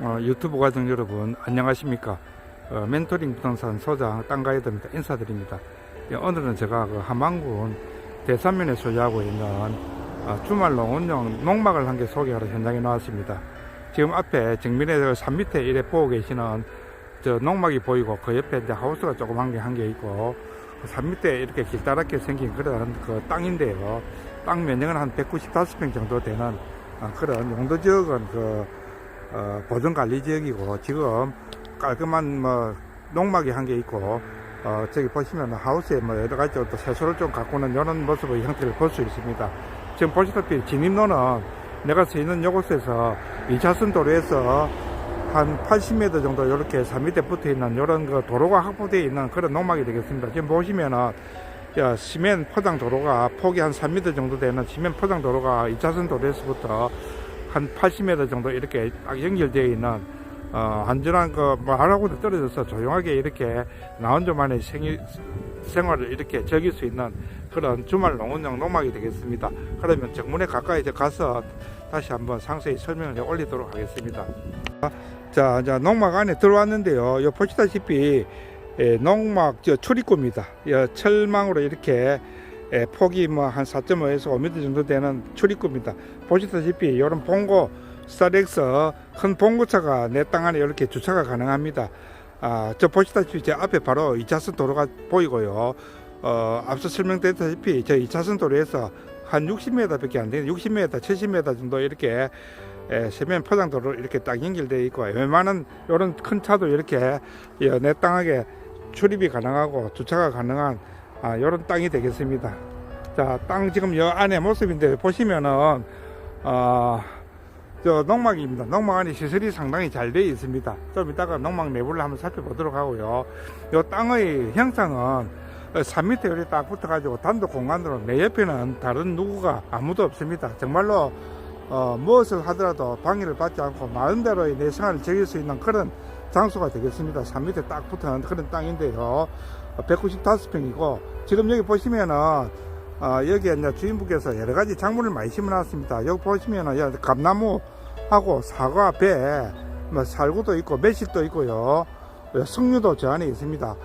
어, 유튜브 과정 여러분 안녕하십니까? 어, 멘토링 부동산 소장 땅가이드입니다. 인사드립니다. 예, 오늘은 제가 그 함안군 대산면에 소유하고 있는 어, 주말 농원용 농막을 한 개 소개하러 현장에 나왔습니다. 지금 앞에 정면에 그산 밑에 이래 보고 계시는 저 농막이 보이고 그 옆에 이제 하우스가 조금 한 개 한 개 있고 그 산 밑에 이렇게 길다랗게 생긴 그런 그 땅인데요. 땅 면적은 한 195평 정도 되는 어, 그런 용도 지역은 그 어, 보존 관리 지역이고 지금 깔끔한 뭐 농막이 한개 있고 어, 저기 보시면 하우스에 뭐 여러 가지 또 세수를 좀 가꾸는 이런 모습의 형태를 볼 수 있습니다. 지금 보시다시피 진입로는 내가 서 있는 이곳에서 2차선 도로에서 한 80m 정도 이렇게 산 밑에 붙어 있는 이런 그 도로가 확보되어 있는 그런 농막이 되겠습니다. 지금 보시면은 야, 시멘 포장 도로가 폭이 한 3m 정도 되는 시멘 포장 도로가 2차선 도로에서부터 한 80m 정도 이렇게 딱 연결되어 있는 어, 안전한 그 말하고도 떨어져서 조용하게 이렇게 나 혼자만의 생일, 생활을 이렇게 즐길 수 있는 그런 주말 농원용 농막이 되겠습니다. 그러면 정문에 가까이 가서 다시 한번 상세히 설명을 올리도록 하겠습니다. 자, 자 농막 안에 들어왔는데요. 요 보시다시피 예, 농막 저 출입구입니다. 여 철망으로 이렇게 예, 폭이 뭐 한 4.5에서 5m 정도 되는 출입구입니다. 보시다시피 이런 봉고 스타렉스 큰 봉고차가 내 땅 안에 이렇게 주차가 가능합니다. 아, 저 보시다시피 제 앞에 바로 2차선 도로가 보이고요. 어, 앞서 설명드렸다시피 저 2차선 도로에서 한 60m밖에 안 되는 60m, 70m 정도 이렇게 예, 세면 포장도로 이렇게 딱 연결되어 있고 웬만한 이런 큰 차도 이렇게 예, 내 땅에 출입이 가능하고 주차가 가능한 아, 이런 땅이 되겠습니다. 자, 땅 지금 여 안에 모습인데 보시면은 어, 저 농막입니다. 농막 안에 시설이 상당히 잘 되어 있습니다. 좀 이따가 농막 내부를 한번 살펴보도록 하고요. 이 땅의 형상은 산 밑에 이렇게 딱 붙어 가지고 단독 공간으로 내 옆에는 다른 누구가 아무도 없습니다. 정말로 어, 무엇을 하더라도 방해를 받지 않고 마음대로의 내 생활을 즐길 수 있는 그런 장소가 되겠습니다. 산 밑에 딱 붙어있는 그런 땅인데요. 195평이고 지금 여기 보시면은 어, 여기에 이제 주인분께서 여러 가지 작물을 많이 심어놨습니다. 여기 보시면은 여- 감나무하고 사과, 배, 뭐 살구도 있고 매실도 있고요. 어, 석류도 저 안에 있습니다.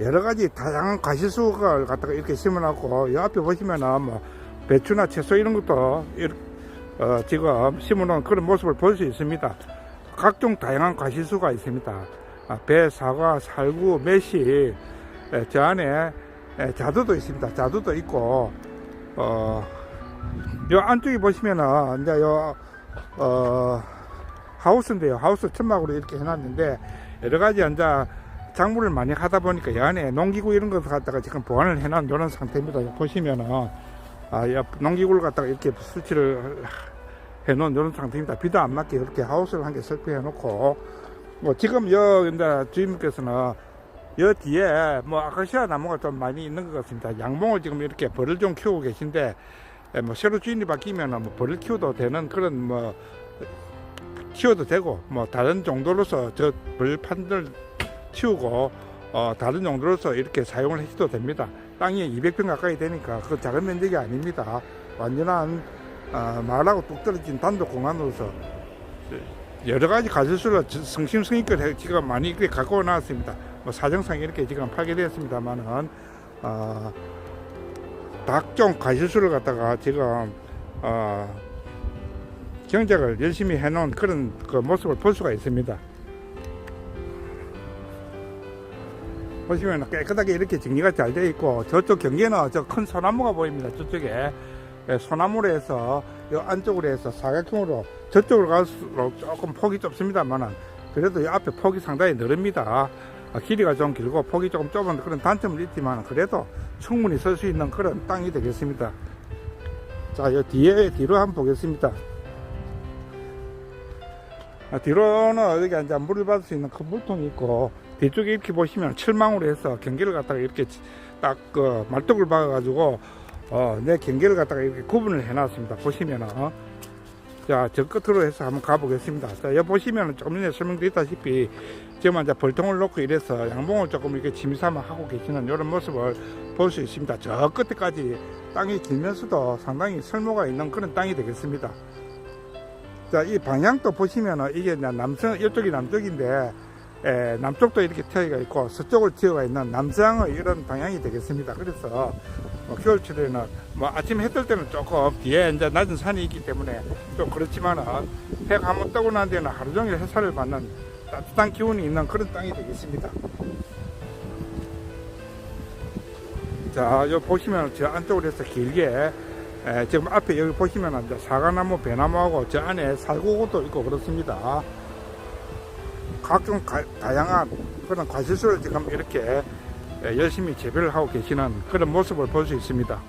여러 가지 다양한 과실수를 갖다가 이렇게 심어놨고 이 앞에 보시면은 뭐 배추나 채소 이런 것도 이렇게 어, 지금 심어놓은 그런 모습을 볼 수 있습니다. 각종 다양한 과실수가 있습니다. 아, 배, 사과, 살구, 매실, 에, 저 안에 에, 자두도 있습니다. 자두도 있고, 어, 요 안쪽에 보시면은, 이제 요, 어, 하우스인데요. 하우스 천막으로 이렇게 해놨는데, 여러 가지 이제 작물을 많이 하다 보니까 이 안에 농기구 이런 것을 갖다가 지금 보관을 해놓은 이런 상태입니다. 보시면은, 아, 이 농기구를 갖다가 이렇게 수치를 해놓은 이런 상태입니다. 비도 안 맞게 이렇게 하우스를 한 개 설치해 놓고, 뭐 지금 여 이제 주인님께서는 여 뒤에 뭐 아카시아 나무가 좀 많이 있는 것 같습니다. 양봉을 지금 이렇게 벌을 좀 키우고 계신데, 에, 뭐 새로 주인이 바뀌면은 뭐 벌을 키워도 되는 그런 뭐 키워도 되고 뭐 다른 정도로서 저 벌판들 키우고 어, 다른 정도로서 이렇게 사용을 해도 됩니다. 땅이 200평 가까이 되니까 그 작은 면적이 아닙니다. 완전한 어, 마을하고 뚝 떨어진 단독 공간으로서 여러 가지 가설수를 성심성의껏 지금 많이 갖고 나왔습니다. 뭐 사정상 이렇게 지금 팔게 되었습니다만은 어, 각종 가설수를 갖다가 지금 어, 경작을 열심히 해놓은 그런 그 모습을 볼 수가 있습니다. 보시면 깨끗하게 이렇게 정리가 잘 되어 있고 저쪽 경계는 저 큰 소나무가 보입니다. 저쪽에 예, 소나무로 해서 이 안쪽으로 해서 사각형으로 저쪽으로 갈수록 조금 폭이 좁습니다만은 그래도 이 앞에 폭이 상당히 넓습니다. 아, 길이가 좀 길고 폭이 조금 좁은 그런 단점은 있지만 그래도 충분히 설수 있는 그런 땅이 되겠습니다. 자, 이 뒤에 뒤로 한번 보겠습니다. 아, 뒤로는 여기 이제 물을 받을 수 있는 큰 물통이 있고 뒤쪽에 이렇게 보시면 철망으로 해서 경계를 갖다가 이렇게 딱 그 말뚝을 박아 가지고 어, 내 경계를 갖다가 이렇게 구분을 해 놨습니다. 보시면은 어. 자, 저 끝으로 해서 한번 가보겠습니다. 자, 여기 보시면은 조금 전에 설명드렸다시피 지금 이제 벌통을 놓고 이래서 양봉을 조금 이렇게 짐삼아 하고 계시는 이런 모습을 볼 수 있습니다. 저 끝에까지 땅이 길면서도 상당히 설모가 있는 그런 땅이 되겠습니다. 자, 이 방향도 보시면은 이게 남성, 이쪽이 남쪽인데, 에, 남쪽도 이렇게 트여가 있고, 서쪽을 트여가 있는 남성의 이런 방향이 되겠습니다. 그래서, 뭐 겨울철에는, 뭐 아침 해 뜰 때는 조금 뒤에 이제 낮은 산이 있기 때문에 좀 그렇지만은, 해가 한번 뜨고 난 뒤에는 하루 종일 햇살을 받는 따뜻한 기운이 있는 그런 땅이 되겠습니다. 자, 여기 보시면 저 안쪽으로 해서 길게 에, 지금 앞에 여기 보시면 이제 사과나무, 배나무하고 저 안에 살구도 있고 그렇습니다. 각종 가- 다양한 그런 과실수를 지금 이렇게 에, 열심히 재배를 하고 계시는 그런 모습을 볼 수 있습니다.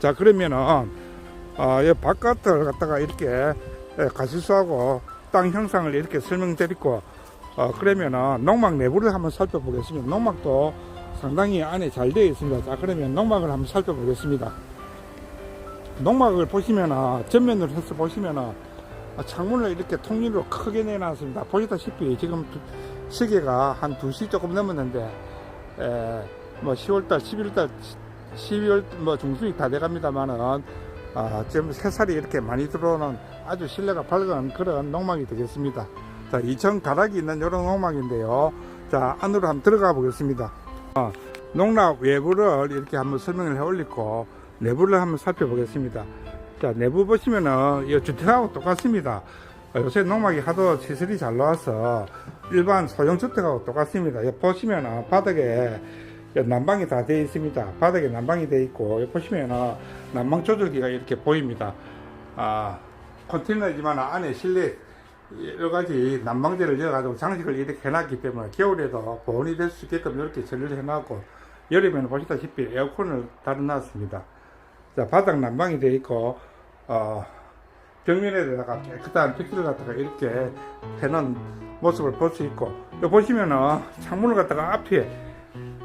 자, 그러면은 어, 이 바깥을 갖다가 이렇게 에, 과실수하고 땅 형상을 이렇게 설명드리고 어, 그러면은 농막 내부를 한번 살펴보겠습니다. 농막도 상당히 안에 잘 되어 있습니다. 자, 그러면 농막을 한번 살펴보겠습니다. 농막을 보시면은 전면으로 해서 보시면은 창문을 이렇게 통일로 크게 내놨습니다. 보시다시피 지금 시계가 한 2시 조금 넘었는데 에, 뭐 10월달, 11월달, 12월 뭐 중순이 다 돼갑니다만은 아, 지금 새살이 이렇게 많이 들어오는 아주 실내가 밝은 그런 농막이 되겠습니다. 자, 2층 가락이 있는 이런 농막인데요. 자, 안으로 한번 들어가 보겠습니다. 어, 농락 외부를 이렇게 한번 설명을 해 올리고 내부를 한번 살펴보겠습니다. 자, 내부 보시면은 이 주택하고 똑같습니다. 어, 요새 농막이 하도 시설이 잘 나와서 일반 소형 주택하고 똑같습니다. 보시면은 바닥에 난방이 다 되어 있습니다. 바닥에 난방이 되어 있고 보시면은 난방 조절기가 이렇게 보입니다. 아, 컨테이너지만 안에 실내 여러 가지 난방재를 넣어가지고 장식을 이렇게 해놨기 때문에 겨울에도 보온이 될 수 있게끔 이렇게 처리를 해놨고 여름에는 보시다시피 에어컨을 달아놨습니다. 자, 바닥 난방이 되어 있고, 어, 벽면에다가 깨끗한 벽지를 갖다가 이렇게 해놓은 모습을 볼 수 있고, 여기 보시면은 창문을 갖다가 앞에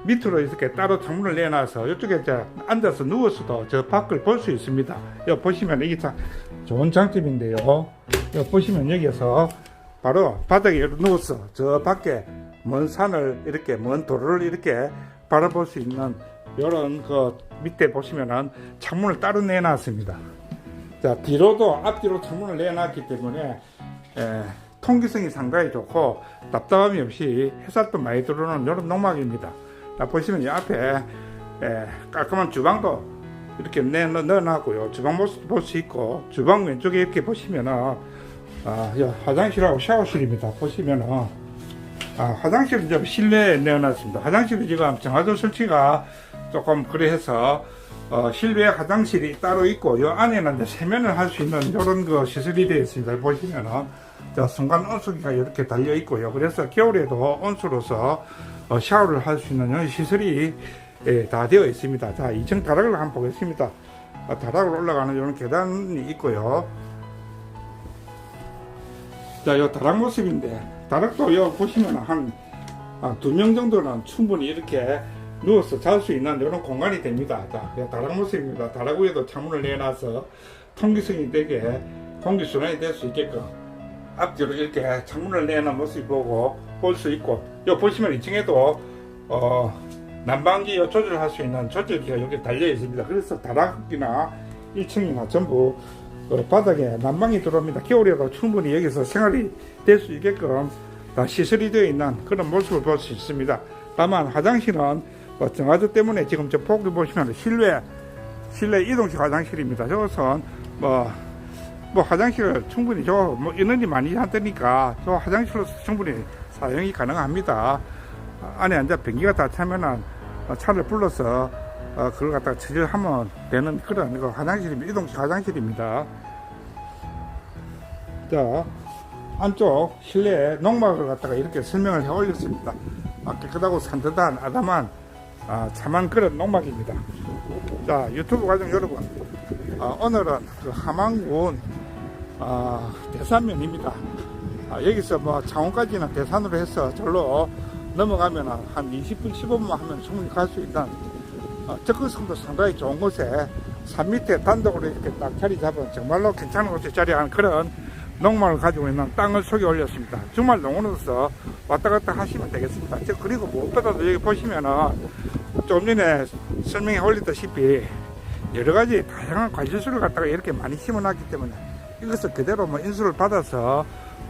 밑으로 이렇게 따로 창문을 내놔서 이쪽에 앉아서 누워서도 저 밖을 볼 수 있습니다. 여기 보시면 이게 참 좋은 장점인데요. 여기 보시면 여기에서 바로 바닥에 누워서 저 밖에 먼 산을 이렇게 먼 도로를 이렇게 바라볼 수 있는 이런 그 밑에 보시면은 창문을 따로 내놨습니다. 자 뒤로도 앞뒤로 창문을 내놨기 때문에 에, 통기성이 상당히 좋고 답답함이 없이 햇살도 많이 들어오는 이런 농막입니다. 자 보시면 이 앞에 에, 깔끔한 주방도 이렇게 넣어놨고요. 주방 모습도 볼 수 있고 주방 왼쪽에 이렇게 보시면은 아, 여, 화장실하고 샤워실입니다. 보시면은 아, 화장실은 좀 실내에 내어놨습니다. 화장실이 지금 정화조 설치가 조금 그래서 어, 실외 화장실이 따로 있고 요 안에는 이제 세면을 할 수 있는 이런 그 시설이 되어 있습니다. 보시면은 자, 순간 온수기가 이렇게 달려 있고요. 그래서 겨울에도 온수로서 어, 샤워를 할 수 있는 이런 시설이 예, 다 되어 있습니다. 자, 2층 다락을 한번 보겠습니다. 아, 다락을 올라가는 이런 계단이 있고요. 자, 요 다락 모습인데, 다락도 요 보시면 한, 두 명 정도는 충분히 이렇게 누워서 잘 수 있는 이런 공간이 됩니다. 자, 요 다락 모습입니다. 다락 위에도 창문을 내놔서 통기성이 되게 공기순환이 될 수 있게끔 앞뒤로 이렇게 창문을 내놓은 모습 보고 볼 수 있고, 요 보시면 2층에도, 어, 난방기 요 조절할 수 있는 조절기가 여기 달려 있습니다. 그래서 다락이나 1층이나 전부 그 바닥에 난방이 들어옵니다. 겨울에도 충분히 여기서 생활이 될 수 있게끔 다 시설이 되어 있는 그런 모습을 볼 수 있습니다. 다만 화장실은 뭐 정화조 때문에 지금 저 폭을 보시면 실내 실내 이동식 화장실입니다. 저것은 뭐, 뭐 화장실을 충분히 저 뭐 인원이 많이 한다니까 저 화장실로 충분히 사용이 가능합니다. 안에 앉아 변기가 다 차면은 차를 불러서 어, 그걸 갖다가 처리하면 되는 그런 그 화장실입니다. 이동식 화장실입니다. 자, 안쪽 실내 농막을 갖다가 이렇게 설명을 해 올렸습니다. 아, 깨끗하고 산뜻한 아담한 아, 참한 그런 농막입니다. 자, 유튜브 가족 여러분, 아, 오늘은 그 함안군 아, 대산면입니다. 아, 여기서 뭐 창원까지는 대산으로 해서 절로 넘어가면 한 20분, 15분만 하면 충분히 갈 수 있는 어, 접근성도 상당히 좋은 곳에 산 밑에 단독으로 이렇게 딱 자리 잡은 정말로 괜찮은 곳에 자리한 그런 농막을 가지고 있는 땅을 소개 올렸습니다. 주말 농원으로서 왔다 갔다 하시면 되겠습니다. 저 그리고 무엇보다도 여기 보시면은 좀 전에 설명해 올렸다시피 여러 가지 다양한 관실수를 갖다가 이렇게 많이 심어놨기 때문에 이것을 그대로 뭐 인수를 받아서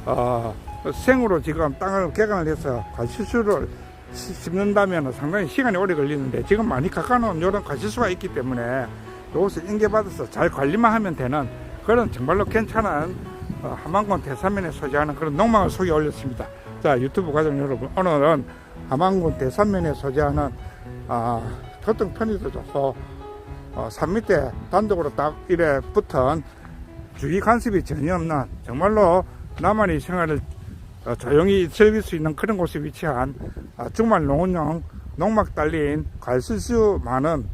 어, 생으로 지금 땅을 개간을 해서 과실수를 시- 심는다면 상당히 시간이 오래 걸리는데 지금 많이 깎아놓은 이런 과실수가 있기 때문에 이것을 인계받아서 잘 관리만 하면 되는 그런 정말로 괜찮은 어, 함안군 대산면에 소재하는 그런 농막을 소개 올렸습니다. 자 유튜브 가족 여러분 오늘은 함안군 대산면에 소재하는 아, 교통 편의도 좋고 어, 산 밑에 단독으로 딱 이래 붙은 주위 간섭이 전혀 없는 정말로 나만의 생활을 어, 조용히 즐길 수 있는 그런 곳에 위치한 아, 주말 농원용 농막 달린 갈수수 많은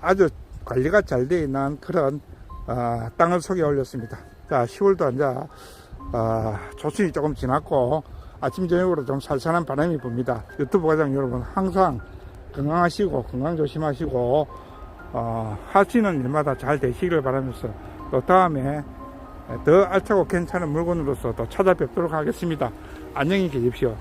아주 관리가 잘 되어 있는 그런 어, 땅을 소개 올렸습니다. 자, 10월도 이제 어, 조순이 조금 지났고 아침 저녁으로 좀 살살한 바람이 붑니다. 유튜브 과장 여러분 항상 건강하시고 건강 조심하시고 어, 하시는 일마다 잘 되시기를 바라면서 또 다음에 더 알차고 괜찮은 물건으로서 또 찾아뵙도록 하겠습니다. 안녕히 계십시오.